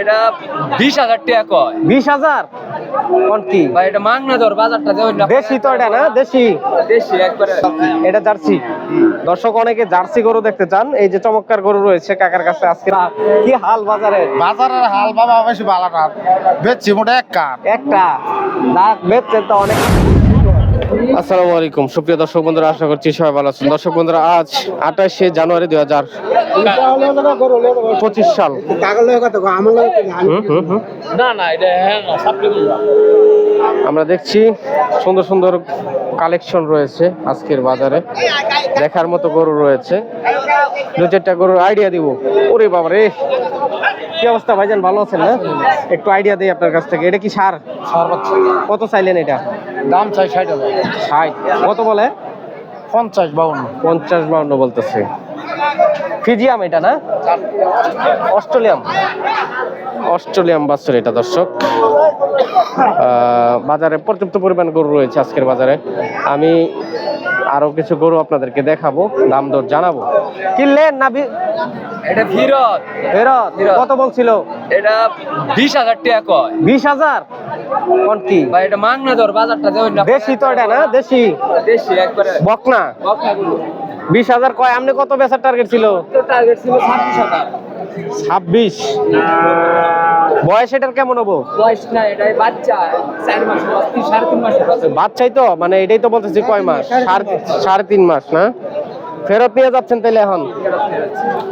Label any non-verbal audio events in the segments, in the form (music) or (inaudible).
এটা বিশ হাজার টাকা কয়। বিশ হাজার? কোন কি? ভাই এটা মাংনা ধর বাজারটা দেবেন না। দেশি তো এটা না দেশি? দেশি একবারে। এটা জার্সি। দর্শক অনেকে জার্সি গরু দেখতে চান এই যে চমৎকার গরু রয়েছে কাকার কাছে আজকে। কি হাল বাজারে? বাজারের হাল বাবা বেশি ভালো না। বেচছি মোটা এক কাপ একটা। দাগ বেচছেন তো অনেক। আসসালামু আলাইকুম। সুপ্রিয় দর্শক বন্ধুরা আশা করছি সবাই ভালো আছেন। দর্শক বন্ধুরা আজ আঠাশে জানুয়ারি দুই হাজার পঁচিশ সাল। আমরা দেখছি সুন্দর সুন্দর কালেকশন রয়েছে আজকের বাজারে। দেখার মতো গরু রয়েছে। দু চারটা গরুর আইডিয়া দিব। ওরে বাবা রে। কি অবস্থা ভাইজান ভালো আছেন না? একটু আইডিয়া দেই আপনার কাছ থেকে। এটা কি সার? কত চাইলেন এটা? দাম চাই ষাট হাজার। ষাট। কত বলে? পঞ্চাশ বাউন্ন। পঞ্চাশ বাউন্ন বলতেছে। ফিজিয়াম এটা না? অস্ট্রেলিয়াম। অস্ট্রেলিয়াম বাছুর এটা দর্শক। আহ, বাজারে পর্যাপ্ত পরিমাণ গরু রয়েছে আজকের বাজারে। আমি আরও কিছু গরু আপনাদেরকে দেখাবো দাম দর জানাব। কিনলেন না এটা ফিরত। ফেরত। কত বলছিল? এটা বিশ হাজার টাকা কয়। বিশ হাজার? কোন কি? ভাই এটা মাংনা ধর বাজারটা দেবেন না। দেশি তো এটা না দেশি? দেশি একবারে। বকনা? বকনাগুলো বিশ হাজার কয়? আপনি কত বেচার টার্গেট ছিল? টার্গেট ছিল ছাব্বিশ হাজার। ছাব্বিশ। বয়স এটার কেমন হব? বয়স না এটাই বাচ্চা। চার মাস সাড়ে তিন বাচ্চা। বাচ্চাই তো মানে এটাই তো বলতেছি কয় মাস? সাড়ে তিন মাস। না? ফেরত নিয়ে যাচ্ছেন তাহলে এখন?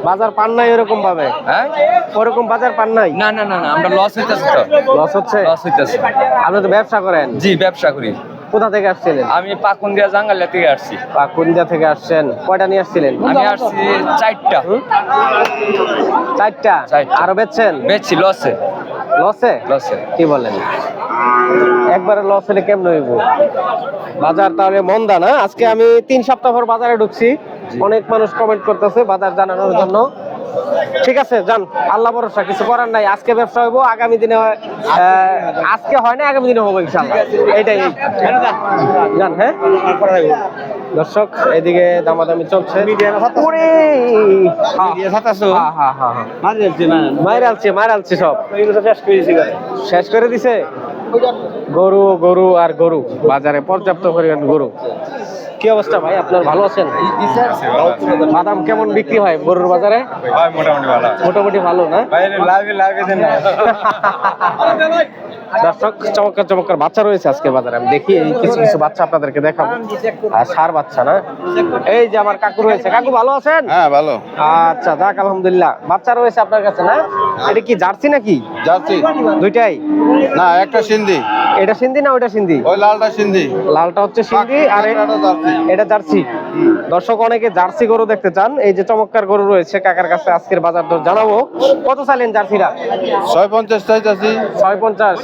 বাজার পান নাই ওরকম ভাবে? হ্যাঁ? ওরকম বাজার পান নাই? না না না না আমরা লস হইতেছে তো। লস হচ্ছে? লস হইতেছে। আপনি তো ব্যবসা করেন? জি ব্যবসা করি। কোথা থেকে আসছিলেন? আমি পাকুন দিয়া জাঙ্গালিয়া থেকে আসছি। পাকুন্দিয়া থেকে আসছেন। কয়টা নিয়ে আসছিলেন? আমি আসছি চারটা। চারটা। আরও বেচছেন? বেচছি লসে। লসে? লসে। কি বলেন? একবারে লস হলে কেমন হইব? বাজার তাহলে মন্দা না? আজকে আমি তিন সপ্তাহ পর বাজারে ঢুকছি। অনেক মানুষ কমেন্ট করতেছে বাজার জানানোর জন্য। ঠিক আছে যান। আল্লাহ ভরসা কিছু করার নাই। আজকে ব্যবসা হইব আগামী দিনে আজকে হয় না আগামী দিনে হবে ইনশাআল্লাহ। এইটাই যান হ্যাঁ? দর্শক এদিকে দামাদামি চলছে। ওরে! হ্যাঁ, হ্যাঁ, হ্যাঁ। মাইরে আলছে মাইরে আলছে সব। শেষ করে দিছে গরু গরু আর গরু। বাজারে পর্যাপ্ত পরিমাণ গরু। কি অবস্থা ভাই? আপনার ভালো আছেন? বাদাম কেমন বিক্রি হয় গরুর বাজারে? মোটামুটি ভালো। না? (laughs) দর্শক চমৎকার চমৎকার বাচ্চা রয়েছে আজকে বাজারে। আমি দেখি এই কিছু কিছু বাচ্চা আপনাদেরকে দেখাবো। আর সার বাচ্চা না? এই যে আমার কাকু রয়েছে। কাকু ভালো আছেন? হ্যাঁ ভালো। আচ্ছা যাক আলহামদুলিল্লাহ। বাচ্চা রয়েছে আপনার কাছে না? এটা কি জার্সি নাকি? যাচ্ছি। দুইটাই? না একটা সিন্ধি। এটা সিন্ধি না ওইটা সিন্ধি? ওই লালটা সিন্ধি। লালটা হচ্ছে সিন্ধি আর জার্সি। এটা জার্সি। দর্শক অনেকে জার্সি গরু দেখতে চান। এই যে চমৎকার গরু রয়েছে কাকার কাছে আজকের বাজার দর জানাব। কত চাইলেন জার্সিরা? ছয় পঞ্চাশ চাইতাছি। ছয় পঞ্চাশ।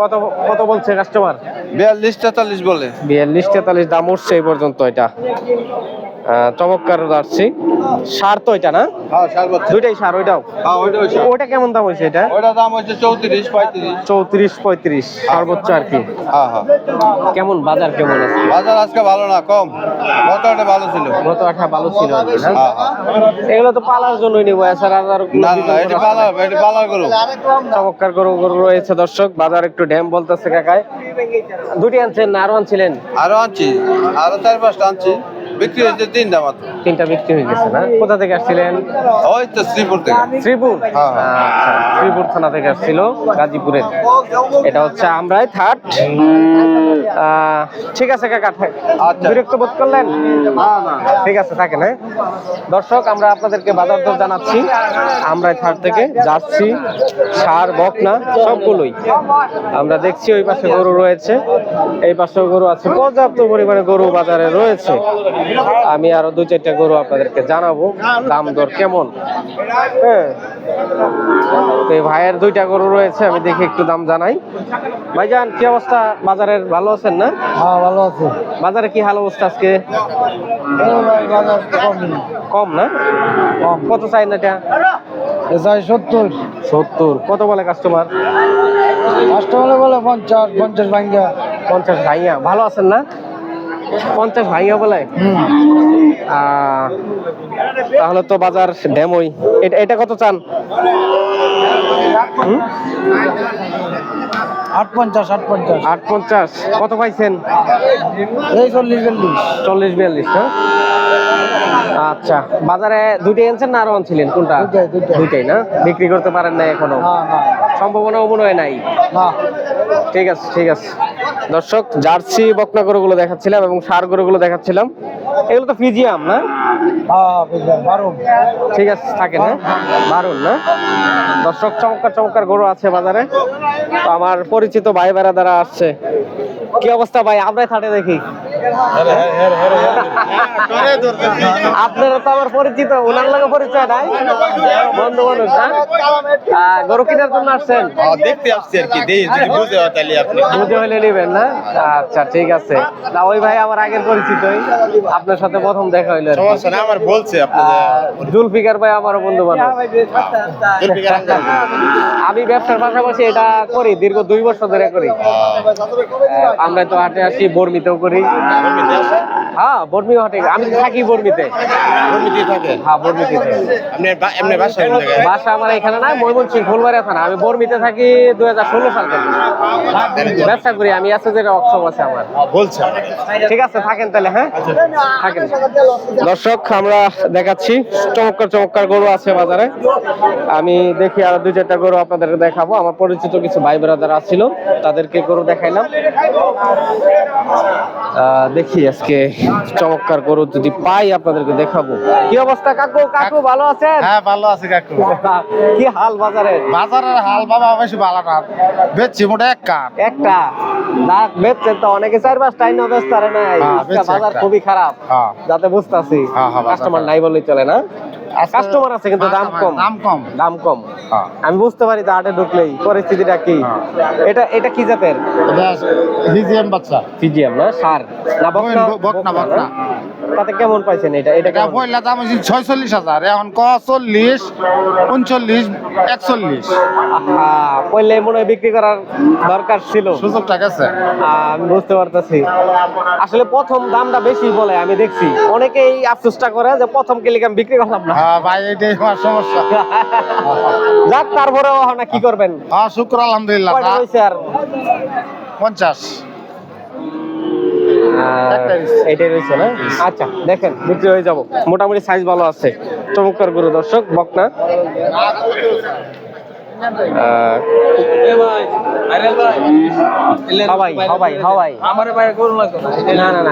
কত কত বলছে কাস্টমার বিয়াল্লিশ তেতাল্লিশ বলে। বিয়াল্লিশ তেতাল্লিশ দাম উঠছে এই পর্যন্ত এটা। চমৎকার জার্সি। সার তো এটা না? হ্যাঁ দুইটাই সার ওইটাও? হ্যাঁ ওইটা ওটা কেমন দাম হয়েছে এটা? ওইটা দাম হচ্ছে চৌত্রিশ পঁয়ত্রিশ। চৌত্রিশ পঁয়ত্রিশ সর্বোচ্চ আর কি। হ্যাঁ কেমন বাজার কেমন আছে? বাজার আজকে ভালো না কম। গতটা ভালো ছিল। গত আঠা ভালো ছিল এগুলো তো পালার জন্যই নিবো এছাড়া আর পালার। এটা চমৎকার গরু গরু রয়েছে দর্শক বাজার একটু ড্যাম বলতেছে কাকায়। দুটি আনছেন আরও আনছিলেন? আরও আনছি আরও চার পাঁচটা আনছি। বিক্রি হয়েছে তিনটা মাত্র। তিনটা বিক্রি হয়ে গেছে না? কোথা থেকে আসছিলেন? ওই তো শ্রীপুর থেকে। শ্রীপুর? হ্যাঁ, হ্যাঁ। আচ্ছা শ্রীপুর থানা থেকে আসছিল গাজীপুরের। এটা হচ্ছে আমরাই থার্ড। ঠিক আছে কাকা আচ্ছা। বিরক্ত বোধ করলেন? ঠিক আছে থাকেন হ্যাঁ। দর্শক আমরা আপনাদেরকে বাজার দর জানাচ্ছি আমরাই থার্ড থেকে যাচ্ছি সার বকনা সবগুলোই। আমরা দেখছি ওই পাশে গরু রয়েছে এই পাশেও গরু আছে পর্যাপ্ত পরিমাণে গরু বাজারে রয়েছে। আমি আরও দু চারটা গরু আপনাদেরকে জানাব দাম দর কেমন? হ্যাঁ। তো ভাইয়ের দুইটা গরু রয়েছে আমি দেখি একটু দাম জানাই। ভাইজান কি অবস্থা? বাজারের ভালো আছেন না? হ্যাঁ ভালো আছে। বাজারে কি হাল অবস্থা আজকে? কম। না? কত চাই না এটা? যাই সত্তর। সত্তর। কত বলে কাস্টমার কাস্টমার বলে পঞ্চাশ পঞ্চাশ ভাঙ্গা। পঞ্চাশ ভাইয়া। ভালো আছেন না? পঞ্চাশ বলে। আহ, তাহলে তো বাজার ড্যামই এটা এটা কত চান? আট পঞ্চাশ আট পঞ্চাশ আট পঞ্চাশ কত পাইছেন? এই চল্লিশ চল্লিশ চল্লিশ বিয়াল্লিশ না আচ্ছা। বাজারে দুইটাই আনছেন না আরও আনছিলেন? কোনটা? দুইটাই, না? বিক্রি করতে পারেন না এখনও? না না। সম্ভাবনাও মনে হয় নাই? ঠিক আছে ঠিক আছে। দর্শক জার্সি বকনা গরুগুলো দেখাচ্ছিলাম এবং সার গরুগুলো দেখাচ্ছিলাম। এগুলো তো ফিজিয়াম না? হ্যাঁ ঠিক আছে থাকে না বারুন না? দর্শক চমৎকার চমৎকার গরু আছে বাজারে। তো আমার পরিচিত ভাই বেড়া দ্বারা আসছে। কি অবস্থা ভাই? আমরাই থাকে দেখি। আপনারা তো আমার পরিচিত ওনার লাগে পরিচয় নাই। বন্ধু মানুষ না গরু কেনার জন্য আসছেন? দেখতে আসছি আর কি যদি বুঝে হয় তাহলে আপনি। বুঝে হইলে নিবেন না? আচ্ছা ঠিক আছে। না ওই ভাই আমার আগের পরিচিত আপনার সাথে প্রথম দেখা হইল আর সমস্যা না আমার বলছে আপনাদের জুলফিকার ভাই আমারও বন্ধু মানুষ আমি ব্যবসার পাশাপাশি এটা করি দীর্ঘ দুই বছর ধরে করি। আমরা তো হাটে আসি বর্মিতেও করি? হ্যাঁ বর্মি হাটে আমি থাকি বর্মিতে। বর্মিতে থাকে? হ্যাঁ বর্মিতে আপনি এমনি বাসা কোন জায়গায়? বাসা আমার এখানে না ময়মনসিংহ ফুলবাড়িয়া থানা। আমি বর্মিতে থাকি দুই হাজার ষোলো সাল থেকে। ব্যবসা করি আমি আছে যে অক্ষম আছে আমার। বলছে ঠিক আছে থাকেন তাহলে হ্যাঁ? থাকেন। দর্শক আমরা দেখাচ্ছি। চমৎকার চমৎকার গরু আছে বাজারে। আমি দেখি আরও দুই চারটা গরু আপনাদেরকে দেখাবো। আমার পরিচিত কিছু ভাই ব্রাদার আছিল তাদেরকে গরু দেখাইলাম। আহ, দেখি আজকে চমৎকার গরু যদি পাই আপনাদেরকে দেখাবো। কি অবস্থা কাকু? কাকু ভালো আছেন? হ্যাঁ ভালো আছে কাকু। কি হাল বাজারে? বাজারের হাল বাবা বেশি ভালো না। বেচছি মোটা এক কাপ একটা? না বেচছেন তো অনেকে চার পাঁচ টাইম বেচতে পারে নাই। হ্যাঁ, বাজার খুবই খারাপ হ্যাঁ। যাতে বুঝতেছি। হ্যাঁ, হ্যাঁ, কাস্টমার নাই বললেই চলে না? কাস্টমার আছে কিন্তু দাম কম। দাম কম। দাম কম। হ্যাঁ। আমি বুঝতে পারি তো আটে ঢুকলেই পরিস্থিতিটা কি? হ্যাঁ। এটা এটা কি জাতের? হিজিয়াম বাচ্চা। হিজিয়াম না সার। না বকনা, বকনা। তাতে কেমন পাইছেন এটা? এটা পয়লা দাম হচ্ছে ছয়চল্লিশ হাজার এখন ক চল্লিশ উনচল্লিশ একচল্লিশ। আহা, পয়লে মনে হয় বিক্রি করার দরকার ছিল। সুযোগটা গেছে। আমি বুঝতে পারতেছি। আসলে প্রথম দামটা বেশি বলে আমি দেখছি। অনেকেই আফসোসটা করে যে প্রথম কেলিকে আমি বিক্রি করলাম না। হ্যাঁ ভাই এটাই আমার সমস্যা। যাক তারপরেও না কি করবেন? হ্যাঁ শুক্র আলহামদুলিল্লাহ। হয়েছে আর? পঞ্চাশ। হয়েছে। এটাই রয়েছে না? আচ্ছা দেখেন, বিক্রি হয়ে যাব। মোটামুটি সাইজ ভালো আছে। চমৎকার গুরু, দর্শক, বকনা।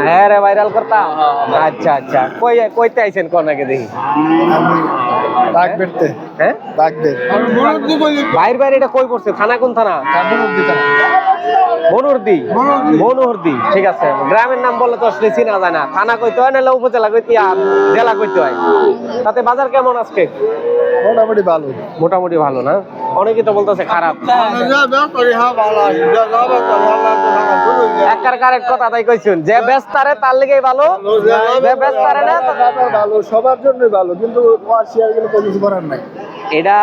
হ্যাঁ আচ্ছা আচ্ছা। কই, কইতে আইছেন কোন আগে দেখি? হ্যাঁ? ডাক দে বাইর বাইরে এটা কই পড়ছে? থানা কোন থানা? মনুরদি মনুরদি ঠিক আছে। গ্রামের নাম বললে তো আসলে চিনা যায় না। থানা কইতে হয় নাহলে উপজেলা কইতে আর জেলা কইতে হয়। তাতে বাজার কেমন আজকে? মোটামুটি ভালো। মোটামুটি ভালো না? অনেকেই তো বলতেছে খারাপ। একার কারেক্ট কথা তাই কইছুন যে ব্যস্তারে তার লেগেই ভালো যে ব্যস্তারে না ভালো সবার জন্য ভালো কিন্তু শেয়ার গেলে কোনো কিছু করার নাই। এটা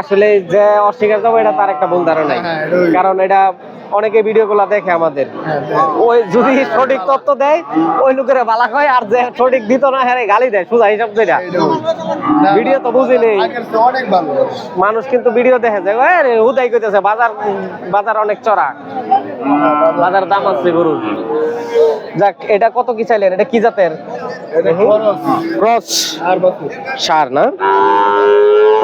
আসলে যে অস্বীকার করব এটা তার একটা ভুল ধারণা হ্যাঁ, কারণ এটা অনেকে ভিডিও গুলা দেখে আমাদের। ওই যদি সঠিক তথ্য দেয় ওই লোকের বালা হয় আর যে সঠিক দিত না হ্যাঁ গালি দেয় সুজা হিসাব যেটা ভিডিও তো বুঝি নেই। মানুষ। কিন্তু ভিডিও দেখে যে "এ রে, হুদাই কইতেছে বাজার বাজার অনেক চড়া। বাজার দাম আছে গরুর যাক এটা কত কি চাইলেন? এটা কি জাতের? ক্রস। আর সার না?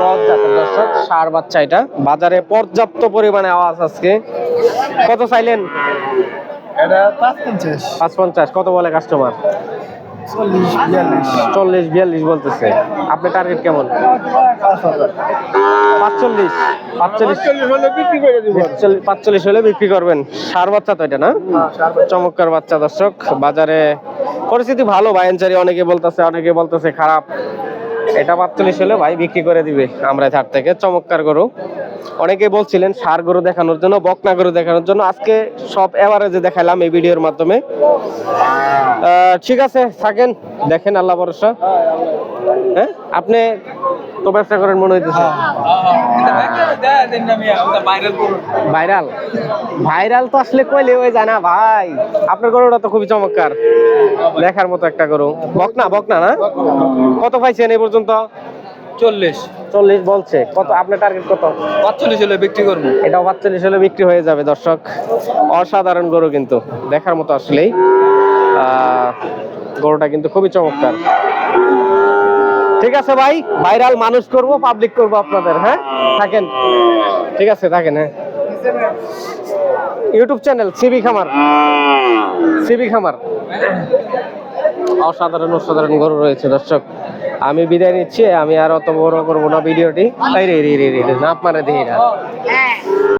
ক্রস জাতের দর্শক সার বাচ্চা এটা। বাজারে পর্যাপ্ত পরিমাণে আওয়াজ আজকে। কত চাইলেন? এটা পাঁচ পঞ্চাশ পাঁচ পঞ্চাশ কত বলে কাস্টমার চল্লিশ বিয়াল্লিশ। বলতেছে। আপনার টার্গেট কেমন? পাঁচচল্লিশ। পাঁচচল্লিশ। হলে বিক্রি করে দিব। পাঁচচল্লিশ- পাঁচচল্লিশ হলে বিক্রি করবেন। সার বাচ্চা তো এটা না? চমৎকার বাচ্চা দর্শক। বাজারে পরিস্থিতি ভালো ভাইনচারি অনেকে বলতেছে অনেকে বলতেছে খারাপ। এটা পাঁচচল্লিশ হলে ভাই বিক্রি করে দিবে আমরা ঝাড় থেকে, চমৎকার গরু। অনেকে বলছিলেন সার গরু দেখানোর জন্য, বকনা গরু দেখানোর জন্য। আজকে সব এভারেজে দেখালাম এই ভিডিওর মাধ্যমে। ঠিক আছে, থাকেন, দেখেন, আল্লাহ ভরসা। হ্যাঁ আপনি তো ব্যবসা করেন মনে হইতেছে। ভাইরাল? ভাইরাল তো আসলে কইলে ওই জানা ভাই। আপনার গরুটা তো খুবই চমৎকার। দেখার মতো একটা গরু। বকনা বকনা না? কত পাইছেন এই পর্যন্ত? চল্লিশ। চল্লিশ বলছে। কত আপনার টার্গেট কত? পাঁচচল্লিশ হলে বিক্রি করব। এটাও পাঁচচল্লিশ হলে বিক্রি হয়ে যাবে দর্শক। অসাধারণ গরু কিন্তু। দেখার মতো আসলেই। গরুটা কিন্তু খুবই চমৎকার। ঠিক আছে ভাই, ভাইরাল মানুষ করব পাবলিক করব আপনাদের হ্যাঁ? থাকেন। ঠিক আছে, থাকেন হ্যাঁ। ইউটিউব চ্যানেল সিবি খামার। সিবি খামার। অসাধারণ অসাধারণ গরু রয়েছে, দর্শক। আমি বিদায় নিচ্ছি, আমি আর অত বড় করব না ভিডিওটি। এই রে রে রে না, আপনারা দেখি না।